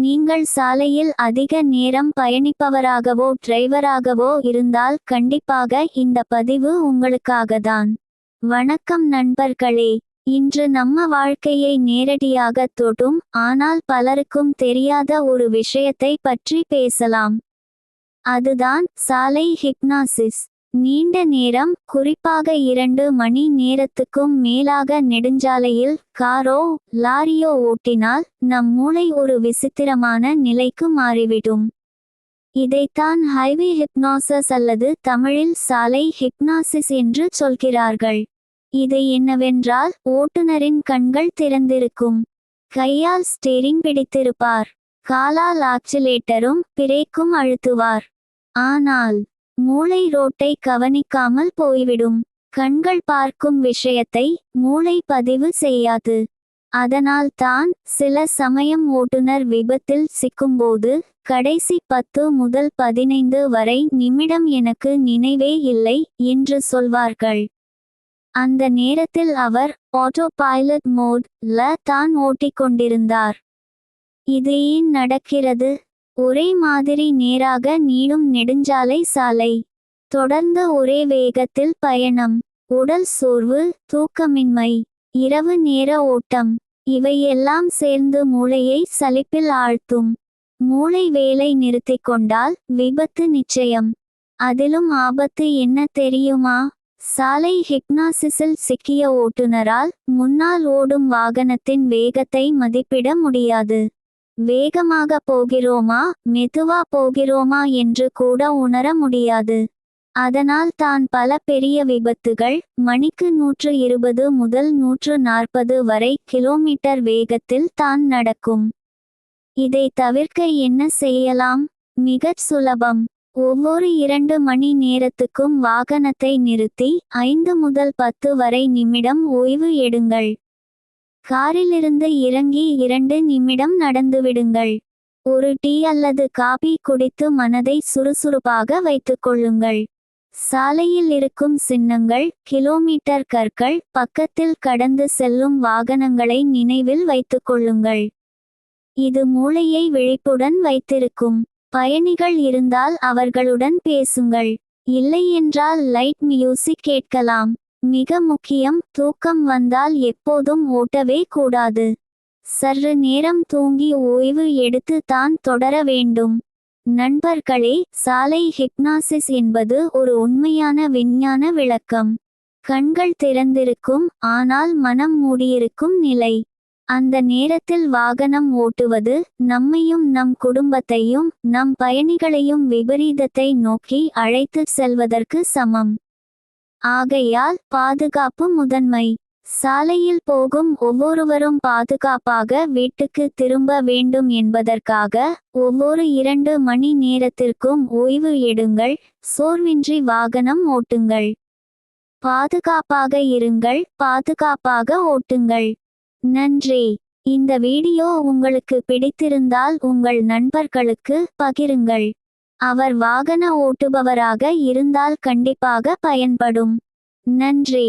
நீங்கள் சாலையில் அதிக நேரம் பயணிப்பவராகவோ டிரைவராகவோ இருந்தால் கண்டிப்பாக இந்த பதிவு உங்களுக்காகதான் வணக்கம் நண்பர்களே. இன்று நம்ம வாழ்க்கையை நேரடியாக தொடும் ஆனால் பலருக்கும் தெரியாத ஒரு விஷயத்தை பற்றி பேசலாம். அதுதான் சாலை ஹிப்னாசிஸ். நீண்ட நேரம் குறிப்பாக இரண்டு மணி நேரத்துக்கும் மேலாக நெடுஞ்சாலையில் காரோ லாரியோ ஓட்டினால் நம் மூளை ஒரு விசித்திரமான நிலைக்கு மாறிவிடும். இதைத்தான் ஹைவே ஹிப்னாசஸ் அல்லது தமிழில் சாலை ஹிப்னாசிஸ் என்று சொல்கிறார்கள். இது என்னவென்றால் ஓட்டுநரின் கண்கள் திறந்திருக்கும். கையால் ஸ்டேரிங் பிடித்திருப்பார். காலால் ஆக்சிலேட்டரும் பிரேக்கும் அழுத்துவார். ஆனால் மூளை ரோட்டை கவனிக்காமல் போய்விடும். கண்கள் பார்க்கும் விஷயத்தை மூளை பதிவு செய்யாது. அதனால் தான் சில சமயம் ஓட்டுநர் விபத்தில் சிக்கும்போது கடைசி பத்து முதல் பதினைந்து வரை நிமிடம் எனக்கு நினைவே இல்லை என்று சொல்வார்கள். அந்த நேரத்தில் அவர் ஆட்டோ பைலட் மோட் ல தான் ஓட்டிக்கொண்டிருந்தார். இது ஏன் நடக்கிறது? ஒரே மாதிரி நேராக நீளும் நெடுஞ்சாலை சாலை. தொடர்ந்து ஒரே வேகத்தில் பயணம். உடல் சோர்வு தூக்கமின்மை இரவு நேர ஓட்டம். இவையெல்லாம் சேர்ந்து மூளையை சலிப்பில் ஆழ்த்தும். மூளை வேலை நிறுத்திக் கொண்டால் விபத்து நிச்சயம். அதிலும் ஆபத்து என்ன தெரியுமா? சாலை ஹிப்னாசிஸில் சிக்கிய ஓட்டுநரால் முன்னால் ஓடும் வாகனத்தின் வேகத்தை மதிப்பிட முடியாது. வேகமாக போகிறோமா? மெதுவா போகிறோமா என்று கூட உணர முடியாது. அதனால் தான் பல பெரிய விபத்துகள் மணிக்கு நூற்று இருபது முதல் நூற்று நாற்பது வரை கிலோமீட்டர் வேகத்தில் தான் நடக்கும். இதை தவிர்க்க என்ன செய்யலாம்? மிகச் சுலபம். ஒவ்வொரு இரண்டு மணி நேரத்துக்கும் வாகனத்தை நிறுத்தி ஐந்து முதல் பத்து வரை நிமிடம் ஓய்வு எடுங்கள். காரிலிருந்து இறங்கி இரண்டு நிமிடம் நடந்துவிடுங்கள். ஒரு டீ அல்லது காபி குடித்து மனதை சுறுசுறுப்பாக வைத்துக் கொள்ளுங்கள். சாலையில் இருக்கும் சின்னங்கள் கிலோமீட்டர் கற்கள் பக்கத்தில் கடந்து செல்லும் வாகனங்களை நினைவில் வைத்துக் கொள்ளுங்கள். இது மூளையை விழிப்புடன் வைத்திருக்கும். பயணிகள் இருந்தால் அவர்களுடன் பேசுங்கள். இல்லையென்றால் லைட் மியூசிக் கேட்கலாம். மிக முக்கியம் தூக்கம் வந்தால் எப்போதும் ஓட்டவே கூடாது. சற்று நேரம் தூங்கி ஓய்வு எடுத்து தான் தொடர வேண்டும். நண்பர்களே சாலை ஹிப்னாசிஸ் என்பது ஒரு உண்மையான விஞ்ஞான விளக்கம். கண்கள் திறந்திருக்கும் ஆனால் மனம் மூடியிருக்கும் நிலை. அந்த நேரத்தில் வாகனம் ஓட்டுவது நம்மையும் நம் குடும்பத்தையும் நம் பயணிகளையும் விபரீதத்தை நோக்கி அழைத்து செல்வதற்கு சமம். ஆகையால் பாதுகாப்பு முதன்மை. சாலையில் போகும் ஒவ்வொருவரும் பாதுகாப்பாக வீட்டுக்கு திரும்ப வேண்டும் என்பதற்காக ஒவ்வொரு இரண்டு மணி நேரத்திற்கும் ஓய்வு எடுங்கள் சோர்வின்றி வாகனம் ஓட்டுங்கள். பாதுகாப்பாக இருங்கள் பாதுகாப்பாக ஓட்டுங்கள். நன்றி. இந்த வீடியோ உங்களுக்கு பிடித்திருந்தால் உங்கள் நண்பர்களுக்கு பகிருங்கள். அவர் வாகன ஓட்டுபவராக இருந்தால் கண்டிப்பாக பயன்படும். நன்றி.